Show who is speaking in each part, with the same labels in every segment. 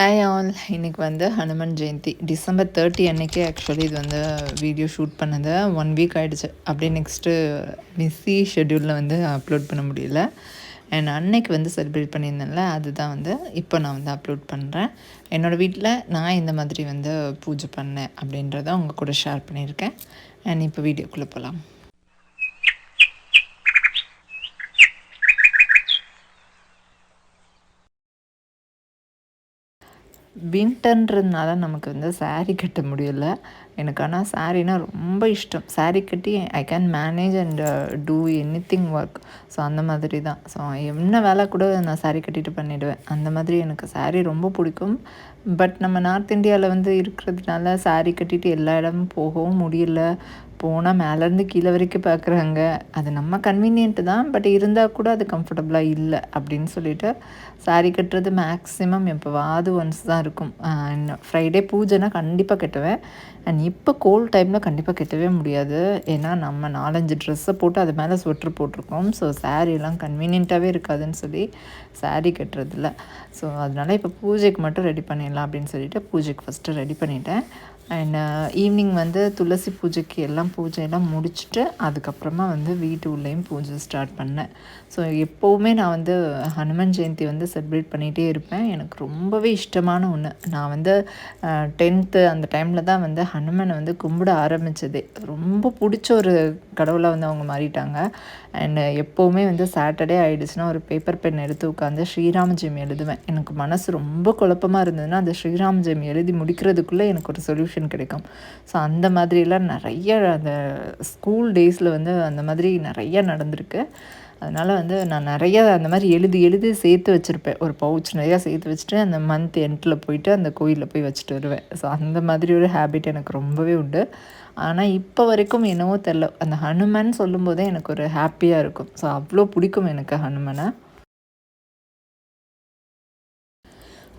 Speaker 1: Hi all இன்னைக்கு வந்து Hanuman Jayanti. December thirty அன்னைக்கு ஆக்சுவலி இது வந்து வீடியோ ஷூட் பண்ணது. ஒன் வீக் ஆகிடுச்சு அப்படியே நெக்ஸ்ட்டு மிஸ்ஸி ஷெட்யூலில் வந்து அப்லோட் பண்ண முடியல. அண்ட் அன்னைக்கு வந்து செலிப்ரேட் பண்ணியிருந்தேன்ல அதுதான் வந்து இப்போ நான் வந்து அப்லோட் பண்ணுறேன் என்னோடய வீட்டில் நான் இந்த மாதிரி வந்து பூஜை பண்ணேன் அப்படின்றத உங்கள் கூட ஷேர் பண்ணியிருக்கேன். அண்ட் இப்போ வீடியோக்குள்ளே போகலாம் வின்டர்ன்றதுனால நமக்கு வந்து saree கட்ட முடியல. எனக்கு ஆனால் சாரீனா ரொம்ப இஷ்டம். saree கட்டி I can manage and do anything work so அந்த மாதிரி தான் ஸோ என்ன வேலை கூட நான் saree கட்டிட்டு பண்ணிவிடுவேன் அந்த மாதிரி எனக்கு saree ரொம்ப பிடிக்கும். பட் நம்ம நார்த் இந்தியாவில் வந்து இருக்கிறதுனால saree கட்டிட்டு எல்லா இடமும் போகவும் முடியல. போனால் மேலேருந்து கீழே வரைக்கும் பார்க்குறாங்க அது நம்ம கன்வீனியன்ட்டு தான் பட் இருந்தால் கூட அது கம்ஃபர்டபுளாக இல்லை அப்படின்னு சொல்லிட்டு saree கட்டுறது மேக்ஸிமம் எப்போவாது ஒன்ஸ் தான் இருக்கும். ஃப்ரைடே பூஜைனா கண்டிப்பாக கட்டுவேன். அண்ட் இப்போ கோல்ட் டைமில் கண்டிப்பாக கட்டவே முடியாது. ஏன்னா நம்ம நாலஞ்சு ட்ரெஸ்ஸை போட்டு அது மேலே ஸ்வெட்ரு போட்டிருக்கோம். ஸோ சாரீலாம் கன்வீனியண்ட்டாகவே இருக்காதுன்னு சொல்லி சாரீ கட்டுறதில்ல. ஸோ அதனால் இப்போ பூஜைக்கு மட்டும் ரெடி பண்ணிடலாம் அப்படின்னு சொல்லிட்டு பூஜைக்கு ஃபஸ்ட்டு ரெடி பண்ணிட்டேன். அண்ட் ஈவினிங் uh, வந்து துளசி பூஜைக்கு எல்லாம் பூஜையெல்லாம் முடிச்சுட்டு அதுக்கப்புறமா வந்து வீட்டு உள்ளேயும் பூஜை ஸ்டார்ட் பண்ணேன். ஸோ எப்போவுமே நான் வந்து ஹனுமன் ஜெயந்தி வந்து செலிப்ரேட் பண்ணிகிட்டே இருப்பேன். எனக்கு ரொம்பவே இஷ்டமான ஒன்று நான் வந்து டென்த்து அந்த டைமில் தான் வந்து ஹனுமனை வந்து கும்பிட ஆரம்பித்ததே ரொம்ப பிடிச்ச ஒரு கடவுளாக வந்து அவங்க மாறிட்டாங்க. அண்ட் எப்போவுமே வந்து சாட்டர்டே ஆகிடுச்சுன்னா ஒரு பேப்பர் பென் எடுத்து உட்காந்து ஸ்ரீராம் ஜெயம் எழுதுவேன். எனக்கு மனசு ரொம்ப குழப்பமாக இருந்ததுன்னா அந்த ஸ்ரீராம் ஜெயம் எழுதி முடிக்கிறதுக்குள்ளே எனக்கு ஒரு சொல்யூஷன் கிடைக்கும். ஸோ அந்த மாதிரிலாம் நிறைய அந்த ஸ்கூல் டேஸில் வந்து அந்த மாதிரி நிறைய நடந்திருக்கு. அதனால் வந்து நான் நிறைய அந்த மாதிரி எழுதி எழுதி சேர்த்து வச்சுருப்பேன். ஒரு பவுச் நிறையா சேர்த்து வச்சுட்டு அந்த மந்த் எண்டில் போயிட்டு அந்த கோயிலில் போய் வச்சுட்டு வருவேன். ஸோ அந்த மாதிரி ஒரு ஹேபிட் எனக்கு ரொம்பவே உண்டு. ஆனால் இப்போ வரைக்கும் என்னவோ தெரில அந்த ஹனுமன் சொல்லும்போதே எனக்கு ஒரு ஹாப்பியாக இருக்கும். ஸோ அவ்வளோ பிடிக்கும் எனக்கு ஹனுமனை.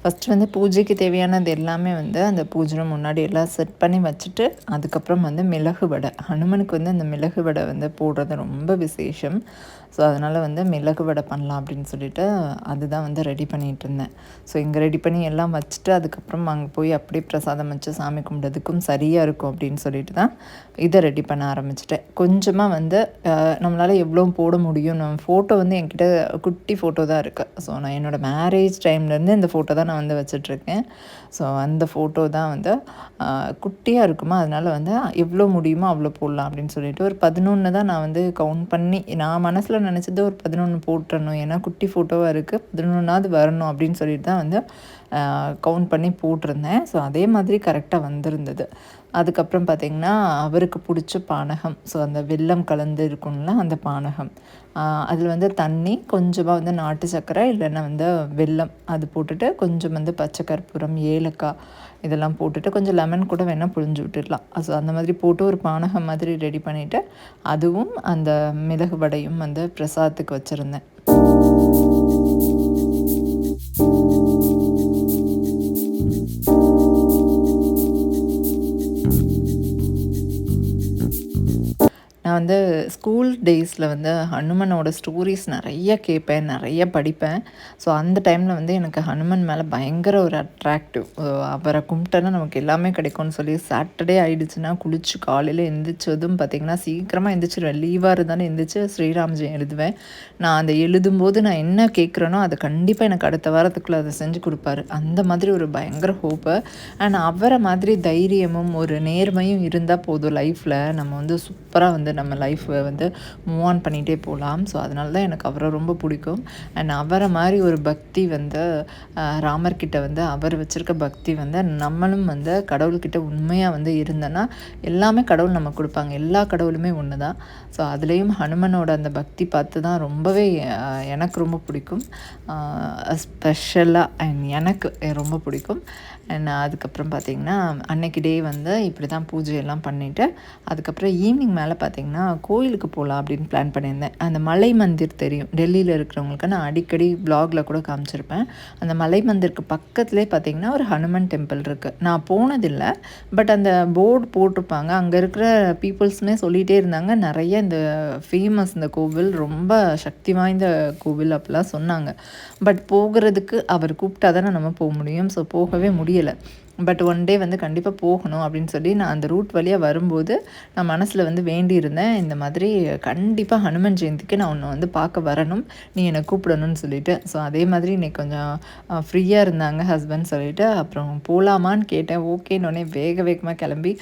Speaker 1: ஃபஸ்ட்டு வந்து பூஜைக்கு தேவையானது எல்லாமே வந்து அந்த பூஜை முன்னாடி எல்லாம் செட் பண்ணி வச்சுட்டு அதுக்கப்புறம் வந்து மிளகு வடை. ஹனுமனுக்கு வந்து அந்த மிளகு வடை வந்து போடுறது ரொம்ப விசேஷம். ஸோ அதனால் வந்து மிளகு வடை பண்ணலாம் அப்படின்னு சொல்லிட்டு அதுதான் வந்து ரெடி பண்ணிகிட்டு இருந்தேன். ஸோ இங்கே ரெடி பண்ணி எல்லாம் வச்சுட்டு அதுக்கப்புறம் அங்கே போய் அப்படியே பிரசாதம் வச்சு சாமி கும்பிட்றதுக்கும் சரியாக இருக்கும் அப்படின்னு சொல்லிட்டு தான் இதை ரெடி பண்ண ஆரம்பிச்சிட்டேன். கொஞ்சமாக வந்து நம்மளால் எவ்வளோ போட முடியும்? நம்ம ஃபோட்டோ வந்து என்கிட்ட குட்டி ஃபோட்டோ தான் இருக்குது ஸோ நான் என்னோடய மேரேஜ் டைம்லேருந்து இந்த ஃபோட்டோ தான் நான் வந்து வச்சிட்ருக்கேன். ஸோ அந்த ஃபோட்டோ தான் வந்து குட்டியாக இருக்குமா? அதனால் வந்து எவ்வளோ முடியுமோ அவ்வளோ போடலாம் அப்படின்னு சொல்லிட்டு ஒரு பதினொன்று தான் நான் வந்து கவுண்ட் பண்ணி நான் மனசில் நினச்சது ஒரு பதினொன்று போட்டுறணும். ஏன்னா குட்டி ஃபோட்டோவாக இருக்குது பதினொன்றாவது வரணும் அப்படின்னு சொல்லிட்டு தான் வந்து கவுண்ட் பண்ணி போட்டிருந்தேன். ஸோ அதே மாதிரி கரெக்டாக வந்திருந்தது. அதுக்கப்புறம் பார்த்திங்கன்னா அவருக்கு பிடிச்ச பானகம். ஸோ அந்த வெள்ளம் கலந்து இருக்கும்ல அந்த பானகம். அதில் வந்து தண்ணி கொஞ்சமாக வந்து நாட்டு சர்க்கரை இல்லைன்னா வந்து வெல்லம். அது போட்டுட்டு கொஞ்சம் வந்து பச்சை கற்பூரம் ஏலக்காய் இதெல்லாம் போட்டுட்டு கொஞ்சம் லெமன் கூட வேணால் புழிஞ்சு விட்டுடலாம். ஸோ அந்த மாதிரி போட்டு ஒரு பானகம் மாதிரி ரெடி பண்ணிவிட்டு அதுவும் அந்த மிளகு வடையும் வந்து பிரசாதத்துக்கு வச்சுருந்தேன். நான் வந்து ஸ்கூல் டேஸில் வந்து ஹனுமனோட ஸ்டோரிஸ் நிறைய கேட்பேன் நிறைய படிப்பேன். ஸோ அந்த டைமில் வந்து எனக்கு ஹனுமன் மேலே பயங்கர ஒரு அட்ராக்டிவ் அவரை கும்பிட்டோன்னா நமக்கு எல்லாமே கிடைக்கும்னு சொல்லி சாட்டர்டே ஆகிடுச்சுன்னா குளிச்சு காலையில் எந்திரிச்சதும் பார்த்திங்கன்னா சீக்கிரமாக எந்திரிச்சிடுவேன் லீவாக இருந்தாலும் எந்திரிச்சு ஸ்ரீராம்ஜி எழுதுவேன். நான் அந்த எழுதும்போது நான் என்ன கேட்குறேனோ அதை கண்டிப்பாக எனக்கு அடுத்த வாரத்துக்குள்ளே அதை செஞ்சு கொடுப்பாரு. அந்த மாதிரி ஒரு பயங்கர ஹோப்பு அண்ட் அவரை மாதிரி தைரியமும் ஒரு நேர்மையும் இருந்தால் போதும் லைஃப்பில் நம்ம வந்து சூப்பராக வந்து நம்ம லைஃப்பை வந்து மூவ் ஆன் பண்ணிகிட்டே போகலாம். ஸோ அதனால தான் எனக்கு அவரை ரொம்ப பிடிக்கும். அண்ட் அவரை மாதிரி ஒரு பக்தி வந்து ராமர்கிட்ட வந்து அவர் வச்சுருக்க பக்தி வந்து நம்மளும் வந்து கடவுள்கிட்ட உண்மையாக வந்து இருந்தேன்னா எல்லாமே கடவுள் நம்ம கொடுப்பாங்க. எல்லா கடவுளுமே ஒன்று தான் ஸோ அதுலேயும் ஹனுமனோட அந்த பக்தி பார்த்து தான் ரொம்பவே எனக்கு ரொம்ப பிடிக்கும். ஸ்பெஷலாக அண்ட் எனக்கு ரொம்ப பிடிக்கும். அண்ட் uh, அதுக்கப்புறம் பார்த்திங்கன்னா அன்னைக்கு டே வந்து இப்படி தான் பூஜையெல்லாம் பண்ணிவிட்டு அதுக்கப்புறம் ஈவினிங் மேலே பார்த்திங்கன்னா கோயிலுக்கு போகலாம் அப்படின்னு பிளான் பண்ணியிருந்தேன். அந்த மலை மந்திர் தெரியும். டெல்லியில் இருக்கிறவங்களுக்கு நான் அடிக்கடி ப்ளாகில் கூட காமிச்சிருப்பேன். அந்த மலை மந்திருக்கு பக்கத்துலேயே பார்த்திங்கன்னா ஒரு ஹனுமன் டெம்பிள் இருக்குது நான் போனதில்லை பட் அந்த போர்டு போட்டிருப்பாங்க. அங்கே இருக்கிற பீப்புள்ஸுமே சொல்லிகிட்டே இருந்தாங்க. நிறைய இந்த ஃபேமஸ் இந்த கோவில் ரொம்ப சக்தி வாய்ந்த கோவில் அப்படிலாம் சொன்னாங்க. பட் போகிறதுக்கு அவர் கூப்பிட்டா தானே நம்ம போக முடியும். ஸோ போகவே முடியலை. பட் ஒன் டே வந்து கண்டிப்பாக போகணும் அப்படின்னு சொல்லி நான் அந்த ரூட் வழியாக வரும்போது நான் மனசில் வந்து வேண்டியிருந்தேன் இந்த மாதிரி கண்டிப்பாக ஹனுமன் ஜெயந்திக்கு நான் உன்னை வந்து பார்க்க வரணும் நீ என்னை கூப்பிடணும்னு சொல்லிட்டு. ஸோ அதே மாதிரி இன்னைக்கு கொஞ்சம் ஃப்ரீயாக இருந்தாங்க ஹஸ்பண்ட் சொல்லிட்டு. அப்புறம் போகலாமான்னு கேட்டேன். ஓகேன்னொடனே வேக வேகமாக கிளம்பி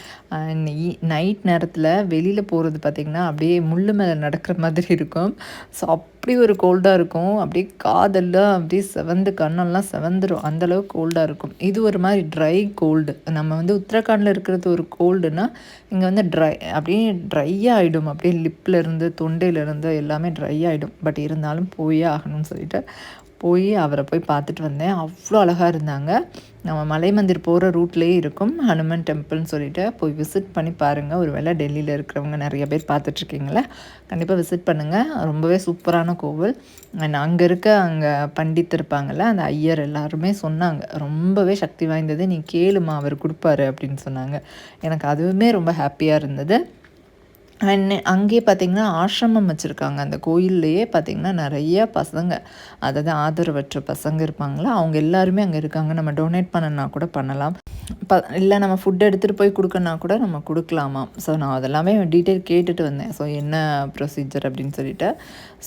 Speaker 1: நைட் நேரத்தில் வெளியில் போகிறது பார்த்திங்கன்னா அப்படியே முள்ளு மேலே நடக்கிற மாதிரி இருக்கும். ஸோ அப்படி ஒரு கோல்டாக இருக்கும். அப்படியே காதெல்லாம் அப்படியே செவந்து கண்ணெல்லாம் செவந்துடும் அந்தளவுக்கு கோல்டாக இருக்கும். இது ஒரு மாதிரி ட்ரை கோல்டு நம்ம வந்து உத்தரகாண்டில் இருக்கிறது ஒரு கோல்டுனா இங்கே வந்து ட்ரை அப்படியே ட்ரை ஆகிடும் அப்படியே லிப்பில் தொண்டையிலேருந்து எல்லாமே ட்ரை ஆகிடும் பட் இருந்தாலும் போயே ஆகணும்னு சொல்லிட்டு போய் அவரை போய் பார்த்துட்டு வந்தேன். அவ்வளோ அழகாக இருந்தாங்க. நம்ம மலை மந்திர் போகிற ரூட்லேயே இருக்கும். ஹனுமன் டெம்பிள்னு சொல்லிட்டு போய் விசிட் பண்ணி பாருங்கள் ஒரு வேளை டெல்லியில் இருக்கிறவங்க நிறைய பேர் பார்த்துட்ருக்கீங்களே கண்டிப்பாக விசிட் பண்ணுங்கள் ரொம்பவே சூப்பரான கோவில். அண்ட் அங்கே இருக்க அங்கே பண்டித் இருப்பாங்கள்ல அந்த ஐயர் எல்லாருமே சொன்னாங்க. ரொம்பவே சக்தி வாய்ந்தது. நீ கேளுமா அவர் கொடுப்பாரு அப்படின்னு சொன்னாங்க. எனக்கு அதுவுமே ரொம்ப ஹாப்பியாக இருந்தது. அண்ட் அங்கேயே பார்த்திங்கன்னா ஆசிரமம் வச்சுருக்காங்க. அந்த கோயில்லையே பார்த்திங்கன்னா நிறைய பசங்க. அதாவது ஆதரவற்ற பசங்க இருப்பாங்களா? அவங்க எல்லாருமே அங்கே இருக்காங்க. நம்ம டொனேட் பண்ணனா கூட பண்ணலாம். ப இல்லை நம்ம ஃபுட் எடுத்துகிட்டு போய் கொடுக்கணுன்னா கூட நம்ம கொடுக்கலாமா? ஸோ நான் அதெல்லாமே டீட்டெயில் கேட்டுட்டு வந்தேன். ஸோ என்ன ப்ரொசீஜர் அப்படின்னு சொல்லிட்டு.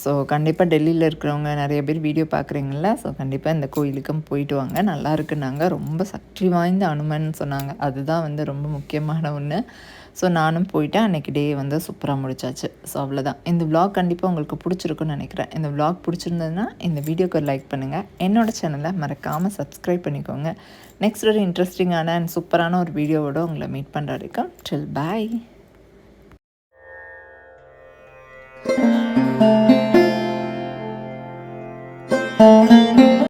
Speaker 1: ஸோ கண்டிப்பாக டெல்லியில் இருக்கிறவங்க நிறைய பேர் வீடியோ பார்க்குறீங்கள ஸோ கண்டிப்பாக இந்த கோயிலுக்கும் போயிட்டு வாங்க. நல்லா இருக்குன்னாங்க. ரொம்ப சக்தி வாய்ந்த அனுமன் சொன்னாங்க. அதுதான் வந்து ரொம்ப முக்கியமான ஒன்று ஸோ நானும் போயிட்டு அன்றைக்கி டே வந்து சூப்பராக முடிச்சாச்சு. ஸோ அவ்வளோதான் இந்த விளாக் கண்டிப்பாக உங்களுக்கு பிடிச்சிருக்குன்னு நினைக்கிறேன். இந்த விளாக் பிடிச்சிருந்ததுன்னா இந்த வீடியோக்கு ஒரு லைக் பண்ணுங்கள் என்னோடய சேனலை மறக்காமல் சப்ஸ்கிரைப் பண்ணிக்கோங்க. நெக்ஸ்ட் ஒரு இன்ட்ரெஸ்டிங்கான அண்ட் சூப்பரான ஒரு வீடியோவோட உங்களை மீட் பண்ணுற வரைக்கும் டில் பாய்